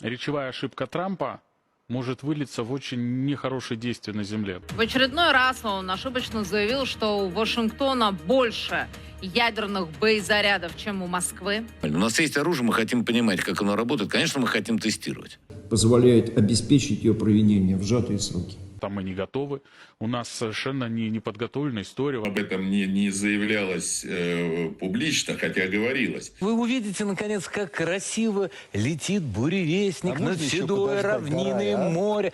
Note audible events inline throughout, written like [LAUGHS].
речевая ошибка Трампа может вылиться в очень нехорошие действия на земле. В очередной раз он ошибочно заявил, что у Вашингтона больше ядерных боезарядов, чем у Москвы. У нас есть оружие, мы хотим понимать, как оно работает. Конечно, мы хотим тестировать. позволяет обеспечить ее проведение в сжатые сроки Там мы не готовы. У нас совершенно не, не подготовлена история. Об этом не, не заявлялось э, публично, хотя говорилось. Вы увидите, наконец, как красиво летит буревестник А над можно еще седой подождать, равниной давай, а? моря.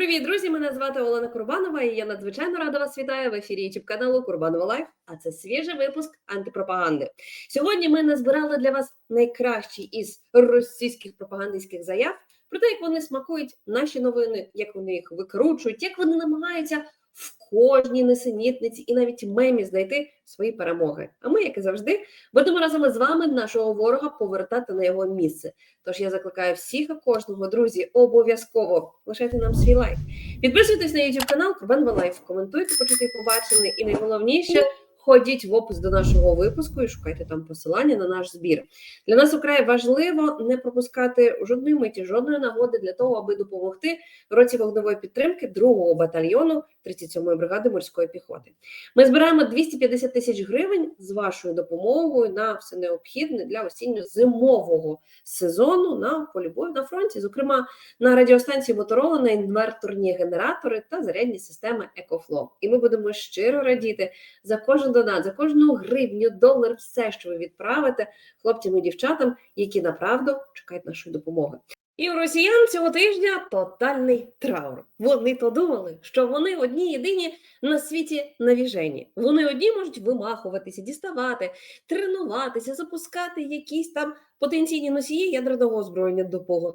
Привіт, друзі! Мене звати Олена Курбанова, і я надзвичайно рада вас вітаю в ефірі youtube каналу Курбанова Лайф. А це свіжий випуск антипропаганди. Сьогодні ми назбирали для вас найкращі із російських пропагандистських заяв про те, як вони смакують наші новини, як вони їх викручують, як вони намагаються в кожній несенітниці і навіть мемі знайти свої перемоги. А ми, як і завжди, будемо разом із вами нашого ворога повертати на його місце. Тож я закликаю всіх і кожного, друзі, обов'язково лишайте нам свій лайк. Підписуйтесь на YouTube канал Курбан Лайф, коментуйте, почути побачене, і найголовніше. Ходіть в опис до нашого випуску і шукайте там посилання на наш збір. Для нас украй важливо не пропускати жодної миті, жодної нагоди для того, аби допомогти році вогневої підтримки 2-го батальйону 37-ї бригади морської піхоти. Ми збираємо 250 тисяч гривень з вашою допомогою на все необхідне для осінньо-зимового сезону на полі бою на фронті, зокрема на радіостанції Моторола, на інверторні генератори та зарядні системи EcoFlow. І ми будемо щиро радіти за кожен донат, за кожну гривню, долар, все, що ви відправите хлопцям і дівчатам, які направду чекають нашої допомоги. І у росіян цього тижня тотальний траур. Вони то думали, що вони одні єдині на світі навіжені. Вони одні можуть вимахуватися, діставати, тренуватися, запускати якісь там потенційні носії ядерного озброєння,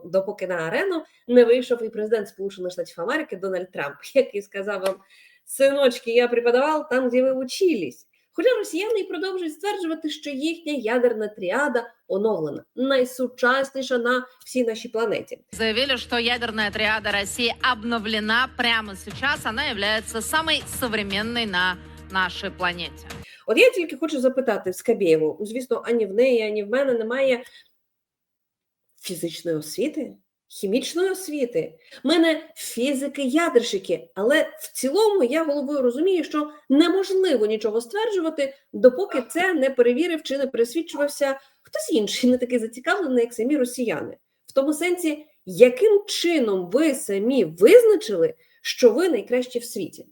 допоки на арену не вийшов і президент Сполучених Штатів Америки Дональд Трамп, [LAUGHS] який сказав вам: синочки, я преподавав там, де ви учились. Хоча росіяни і продовжують стверджувати, що їхня ядерна тріада оновлена, найсучасніша на всій нашій планеті. Заявили, что ядерная триада России обновлена прямо сейчас. Она является самой современной на нашей планете. От я тільки хочу запитати Скабєєву, звісно, ані в неї, ані в мене немає фізичної освіти, хімічної освіти. В мене фізики-ядерщики, але в цілому я головою розумію, що неможливо нічого стверджувати, допоки це не перевірив чи не пересвідчувався хтось інший, не такий зацікавлений, як самі росіяни. В тому сенсі, яким чином ви самі визначили, що ви найкращі в світі.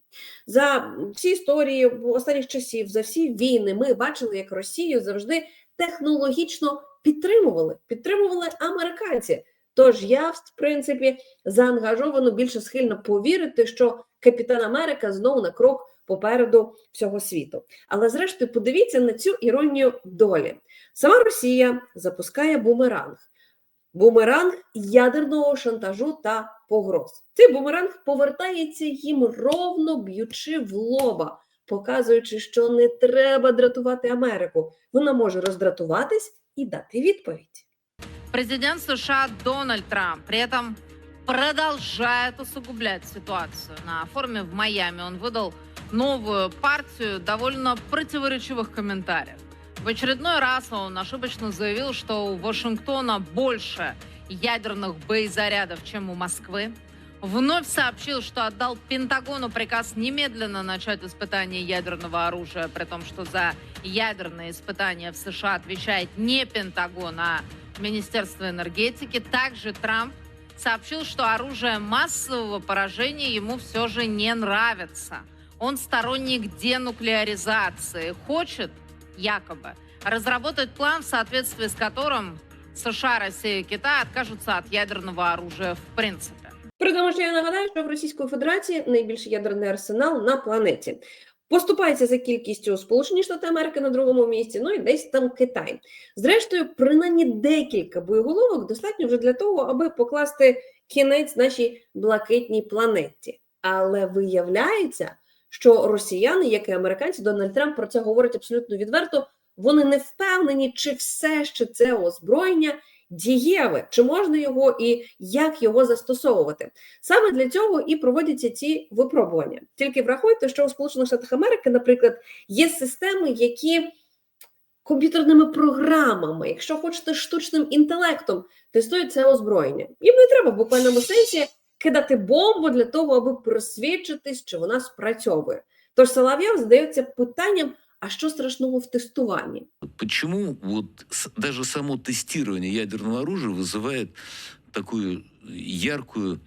За всі історії останніх часів, за всі війни, ми бачили, як Росію завжди технологічно підтримували, підтримували американці. Тож я, в принципі, заангажовано більше схильна повірити, що Капітан Америка знову на крок попереду всього світу. Але зрештою, подивіться на цю іронію долі. Сама Росія запускає бумеранг. Бумеранг ядерного шантажу та погроз. Цей бумеранг повертається їм ровно б'ючи в лоба, показуючи, що не треба дратувати Америку. Вона може роздратуватись і дати відповідь. Президент США Дональд Трамп при этом продолжает усугублять ситуацию. На форуме в Майами он выдал новую партию довольно противоречивых комментариев. В очередной раз он ошибочно заявил, что у Вашингтона больше ядерных боезарядов, чем у Москвы. Вновь сообщил, что отдал Пентагону приказ немедленно начать испытание ядерного оружия, при том, что за ядерные испытания в США отвечает не Пентагон, а Министерство энергетики. Также Трамп сообщил, что оружие массового поражения ему все же не нравится. Он сторонник денуклеаризации, хочет якобы разработать план, в соответствии с которым США, Россия и Китай откажутся от ядерного оружия в принципе. При тому, що я нагадаю, що в Російської Федерації найбільший ядерний арсенал на планеті. Поступається за кількістю Сполучені Штати Америки на другому місці, ну і десь там Китай. Зрештою, принаймні декілька боєголовок достатньо вже для того, аби покласти кінець нашій блакитній планеті. Але виявляється, що росіяни, як і американці, Дональд Трамп про це говорить абсолютно відверто. Вони не впевнені, чи все ще це озброєння дієве, чи можна його і як його застосовувати. Саме для цього і проводяться ці випробування. Тільки врахуйте, що у Сполучених Штатах Америки, наприклад, є системи, які комп'ютерними програмами, якщо хочете штучним інтелектом, тестують це озброєння. Їм не треба в буквальному сенсі кидати бомбу для того, аби просвідчитись, чи вона спрацьовує. Тож Соловйов задається питанням: а що страшного в тестуванні? Почему вот с- даже само тестирование ядерного оружия вызывает такую яркую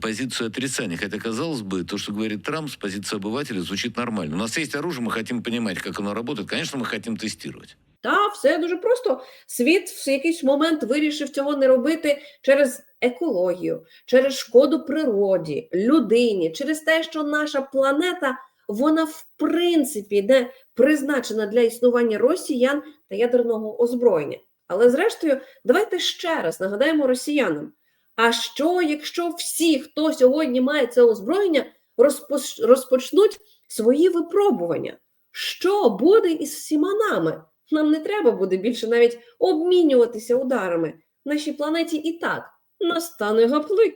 позицию отрицания? Хотя, казалось бы, то, что говорит Трамп с позиции обывателя, звучит нормально. У нас есть оружие, мы хотим понимать, как оно работает. Конечно, мы хотим тестировать. Та все дуже просто. Світ в якийсь момент вирішив цього не робити через екологію, через шкоду природі, людині, через те, що наша планета вона в принципі не призначена для існування росіян та ядерного озброєння. Але зрештою, давайте ще раз нагадаємо росіянам. А що, якщо всі, хто сьогодні має це озброєння, розпоч- розпочнуть свої випробування? Що буде із всіма нами? Нам не треба буде більше навіть обмінюватися ударами. Нашій планеті і так настане гаплик.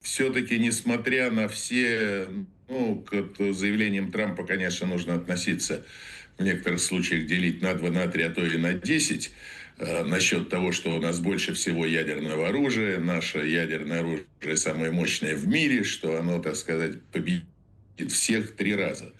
Все-таки, несмотря на все, ну, к заявлениям Трампа, конечно, нужно относиться в некоторых случаях делить на 2, на 3, а то и на 10 э, насчет того, что у нас больше всего ядерного оружия, наше ядерное оружие самое мощное в мире, что оно, так сказать, победит всех три раза.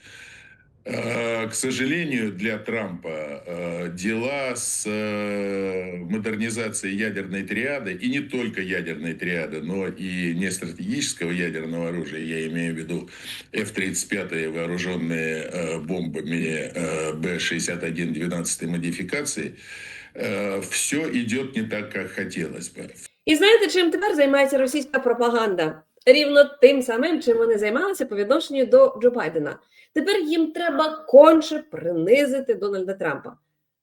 Э, К сожалению, для Трампа э, дела с э, модернизацией ядерной триады, и не только ядерной триады, но и нестратегического ядерного оружия, я имею в виду F-35, вооруженные э, бомбами э, Б-61 12 модификации, все идет не так, как хотелось бы. І знаєте, чим тепер займається російська пропаганда? Рівно тим самим, чим вони займалися по відношенню до Джо Байдена. Тепер їм треба конче принизити Дональда Трампа.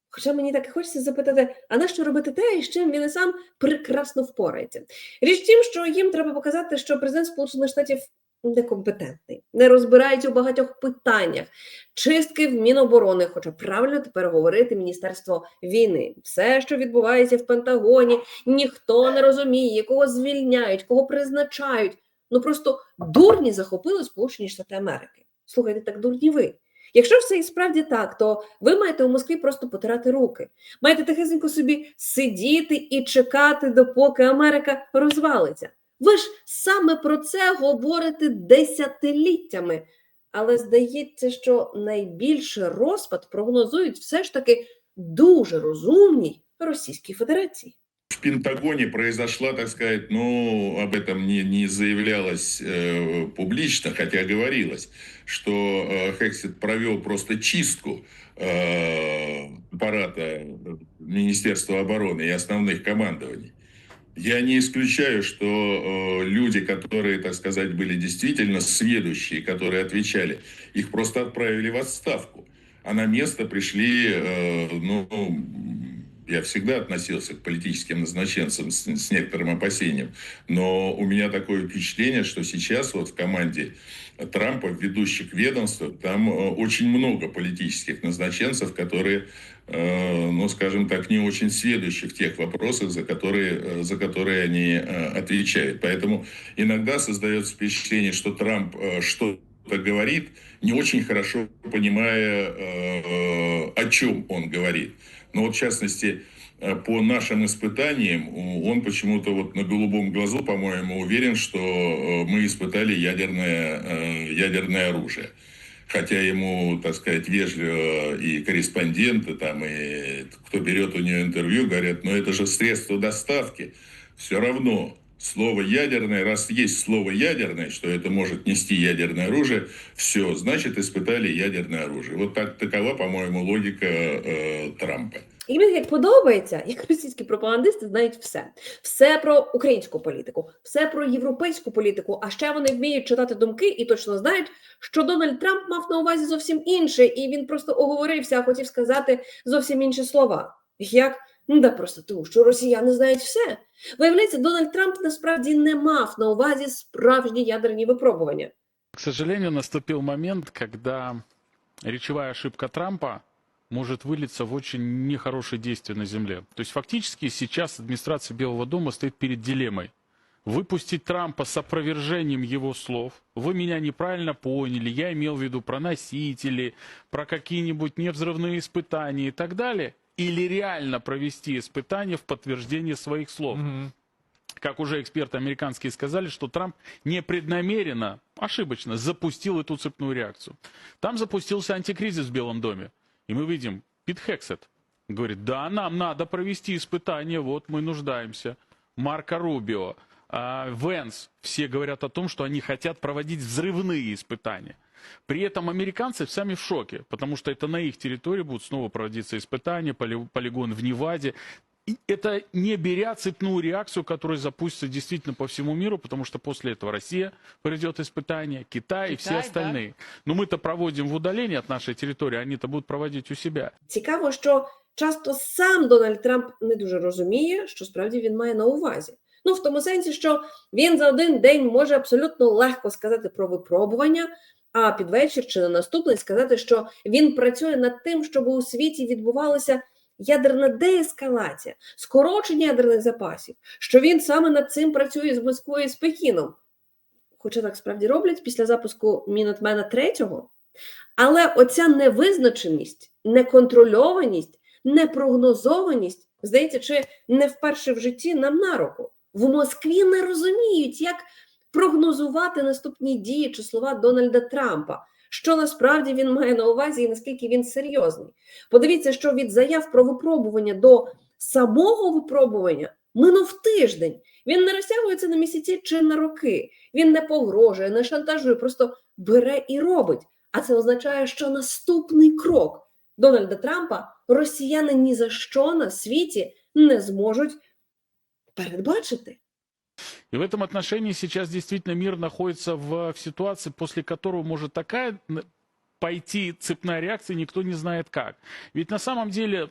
Хоча мені так і хочеться запитати, а на що робити те, і з чим він і сам прекрасно впорається? Річ тім, що їм треба показати, що президент Сполучених Штатів некомпетентний, не розбирається у багатьох питаннях, чистки в Міноборони, хоча правильно тепер говорити Міністерство війни. Все, що відбувається в Пентагоні, ніхто не розуміє, кого звільняють, кого призначають. Ну просто дурні захопили Сполучені Штати Америки. Слухайте, так дурні ви. Якщо це і справді так, то ви маєте у Москві просто потирати руки. Маєте тихесенько собі сидіти і чекати, допоки Америка розвалиться. Ви ж саме про це говорите десятиліттями. Але здається, що найбільше розпад прогнозують все ж таки дуже розумній Російській Федерації. Пентагоне произошла, так сказать, ну, об этом не, не заявлялось э, публично, хотя говорилось, что э, Хексит провел просто чистку э, аппарата Министерства обороны и основных командований. Я не исключаю, что э, люди, которые, так сказать, были действительно сведущие, которые отвечали, их просто отправили в отставку. А на место пришли, э, ну, я всегда относился к политическим назначенцам с, с некоторым опасением, но у меня такое впечатление, что сейчас вот в команде Трампа, в ведущих ведомствах, там э, очень много политических назначенцев, которые, э, ну, скажем так, не очень сведущие в тех вопросах, за которые, э, за которые они отвечают. Поэтому иногда создается впечатление, что Трамп что-то говорит, не очень хорошо понимая, о чем он говорит. Но вот в частности, э, по нашим испытаниям, он почему-то вот на голубом глазу, по-моему, уверен, что э, мы испытали ядерное, э, ядерное оружие. Хотя ему, так сказать, вежливо и корреспонденты, там, и кто берет у нее интервью, говорят, ну это же средство доставки. Все равно слово ядерное, раз есть слово ядерное, что это может нести ядерное оружие, все, значит, испытали ядерное оружие. Вот так, такова, по-моему, логика э, Трампа. І мені як подобається, як російські пропагандисти знають все. Все про українську політику, все про європейську політику, а ще вони вміють читати думки і точно знають, що Дональд Трамп мав на увазі зовсім інше, і він просто оговорився, а хотів сказати зовсім інші слова. Як? Ну да просто тому, що росіяни знають все. Виявляється, Дональд Трамп насправді не мав на увазі справжні ядерні випробування. К сожалению, наступил момент, когда речевая ошибка Трампа может вылиться в очень нехорошее действие на Земле. То есть фактически сейчас администрация Белого дома стоит перед дилеммой. Выпустить Трампа с опровержением его слов. Вы меня неправильно поняли, я имел в виду про носители, про какие-нибудь невзрывные испытания и так далее. или реально провести испытания в подтверждение своих слов. Как уже эксперты американские сказали, что Трамп непреднамеренно, ошибочно, запустил эту цепную реакцию. Там запустился антикризис в Белом доме. И мы видим, Пит Хексет говорит, да, нам надо провести испытания, вот мы нуждаемся. Марко Рубио, а, Венс, все говорят о том, что они хотят проводить взрывные испытания. При этом американцы сами в шоке, потому что это на их территории будут снова проводиться испытания, поли- полигон в Неваде. И это не беря цепную реакцию, которая запустится действительно по всему миру, потому что после этого Россия проведет испытания, Китай, и все Китай, да. остальные. Но мы-то проводим в удалении от нашей территории, они-то будут проводить у себя. Цікаво, що часто сам Дональд Трамп не дуже розуміє, що справді він має на увазі. Ну, в тому сенсі, що він за один день може абсолютно легко сказати про випробування, а під вечір чи на наступний сказати, що він працює над тим, щоб у світі відбувалася ядерна деескалація, скорочення ядерних запасів, що він саме над цим працює з Москвою і з Пекіном. Хоча так справді роблять після запуску Мінотмена третього. Але оця невизначеність, неконтрольованість, непрогнозованість, здається, чи не вперше в житті нам на руку. В Москві не розуміють, як прогнозувати наступні дії чи слова Дональда Трампа, що насправді він має на увазі і наскільки він серйозний. Подивіться, що від заяв про випробування до самого випробування минув тиждень. Він не розтягується на місяці чи на роки. Він не погрожує, не шантажує, просто бере і робить. А це означає, що наступний крок Дональда Трампа росіяни ні за що на світі не зможуть передбачити. И в этом отношении сейчас действительно мир находится в, в ситуации, после которого может такая пойти цепная реакция, никто не знает как. Ведь на самом деле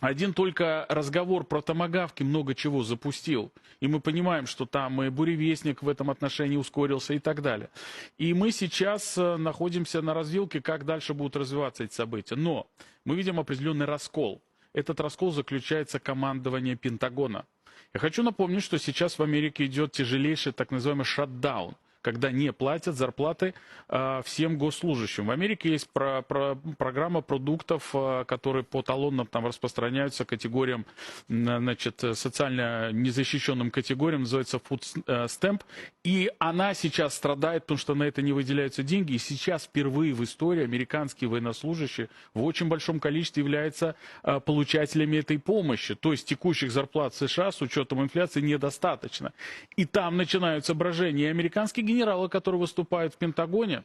один только разговор про томагавки много чего запустил. И мы понимаем, что там и буревестник в этом отношении ускорился и так далее. И мы сейчас э, находимся на развилке, как дальше будут развиваться эти события. Но мы видим определенный раскол. Этот раскол заключается командование Пентагона. Я хочу напомнить, что сейчас в Америке идет тяжелейший так называемый шатдаун, когда не платят зарплаты э, всем госслужащим. В Америке есть про- про- программа продуктов, э, которые по талонам там распространяются категориям, значит, социально незащищенным категориям, называется Food э, Stamp, и она сейчас страдает, потому что на это не выделяются деньги, и сейчас впервые в истории американские военнослужащие в очень большом количестве являются э, получателями этой помощи. То есть текущих зарплат США с учетом инфляции недостаточно. И там начинаются брожения. И американские генералы, которые выступают в Пентагоне,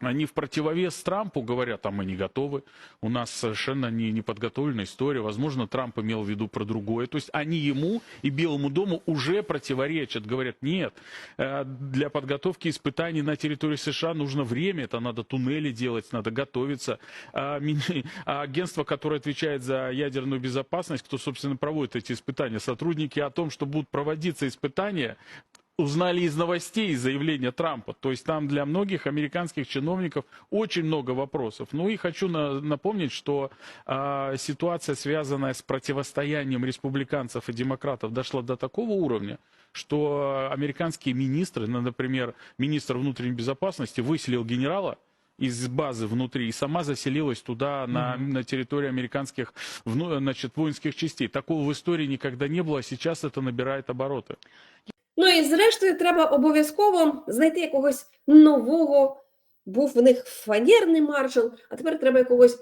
они в противовес Трампу говорят, а мы не готовы, у нас совершенно не, не подготовленная история, возможно, Трамп имел в виду про другое. То есть они ему и Белому дому уже противоречат, говорят, нет, э, для подготовки испытаний на территории США нужно время, это надо туннели делать, надо готовиться. А а агентство, которое отвечает за ядерную безопасность, кто, собственно, проводит эти испытания, сотрудники о том, что будут проводиться испытания, узнали из новостей, заявления Трампа. То есть там для многих американских чиновников очень много вопросов. Ну и хочу на- напомнить, что а, ситуация, связанная с противостоянием республиканцев и демократов, дошла до такого уровня, что американские министры, ну, например, министр внутренней безопасности выселил генерала, из базы внутри и сама заселилась туда, на, на территорию американских вну- значит, воинских частей. Такого в истории никогда не было, а сейчас это набирает обороты. Ну і зрештою, треба обов'язково знайти якогось нового. Був в них фанерний маршал, а тепер треба якогось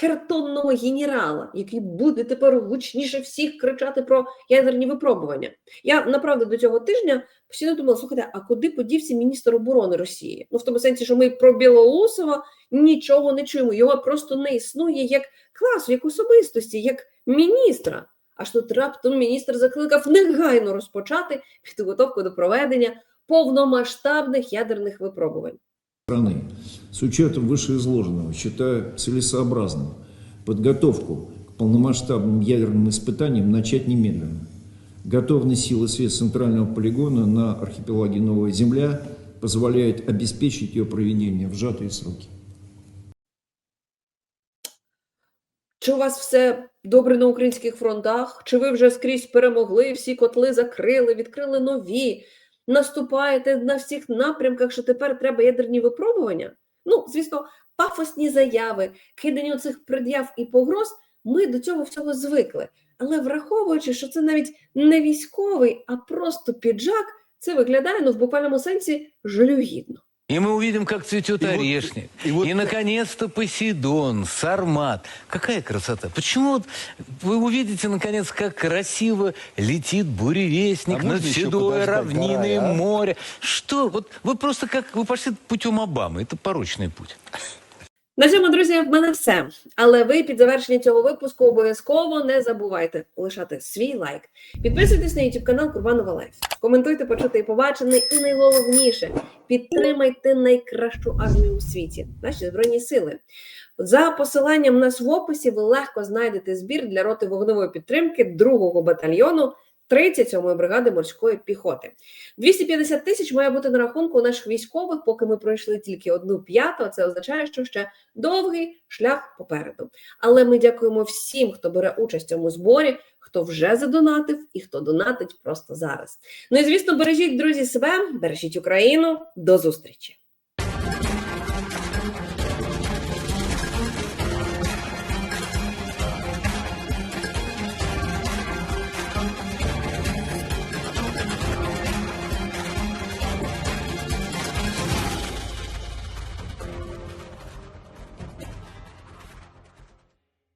картонного генерала, який буде тепер гучніше всіх кричати про ядерні випробування. Я направду до цього тижня постійно думала: слухайте, а куди подівся міністр оборони Росії? Ну в тому сенсі, що ми про Білоусова нічого не чуємо. Його просто не існує як класу, як особистості, як міністра. Аж тут раптом міністр закликав негайно розпочати підготовку до проведення повномасштабних ядерних випробувань. страны. С учетом вышеизложенного считаю целесообразным подготовку к полномасштабным ядерным испытаниям начать немедленно. Готовность силы свет центрального полигона на архипелаге Новая Земля позволяет обеспечить ее проведение в сжатые сроки. Чи у вас все добре на українських фронтах? Чи ви вже скрізь перемогли, всі котли закрили, відкрили нові, наступаєте на всіх напрямках, що тепер треба ядерні випробування? Ну, звісно, пафосні заяви, кидання цих пред'яв і погроз Ми до цього всього звикли. Але враховуючи, що це навіть не військовий, а просто піджак, це виглядає ну в буквальному сенсі жалюгідно. И мы увидим, как цветет И вот- орешник. и вот- и, наконец-то, Посейдон, Сармат. Какая красота. Почему вот вы увидите, наконец, как красиво летит буревестник А над можно еще седое подождать, равниной Гарай, а? море? Что? Вот вы просто как... Вы пошли путем Обамы. Это порочный путь. На цьому, друзі, в мене все. Але ви під завершення цього випуску обов'язково не забувайте лишати свій лайк. Підписуйтесь на YouTube канал Курбанова Лайф. Коментуйте, почути і побачене. І найголовніше підтримайте найкращу армію у світі, наші збройні сили. За посиланням нас в описі ви легко знайдете збір для роти вогневої підтримки 2-го батальйону 37-ї бригади морської піхоти. 250 тисяч має бути на рахунку наших військових, поки ми пройшли тільки одну п'яту. Це означає, що ще довгий шлях попереду. Але ми дякуємо всім, хто бере участь в цьому зборі, хто вже задонатив і хто донатить просто зараз. Ну і звісно, бережіть друзі себе, бережіть Україну. До зустрічі!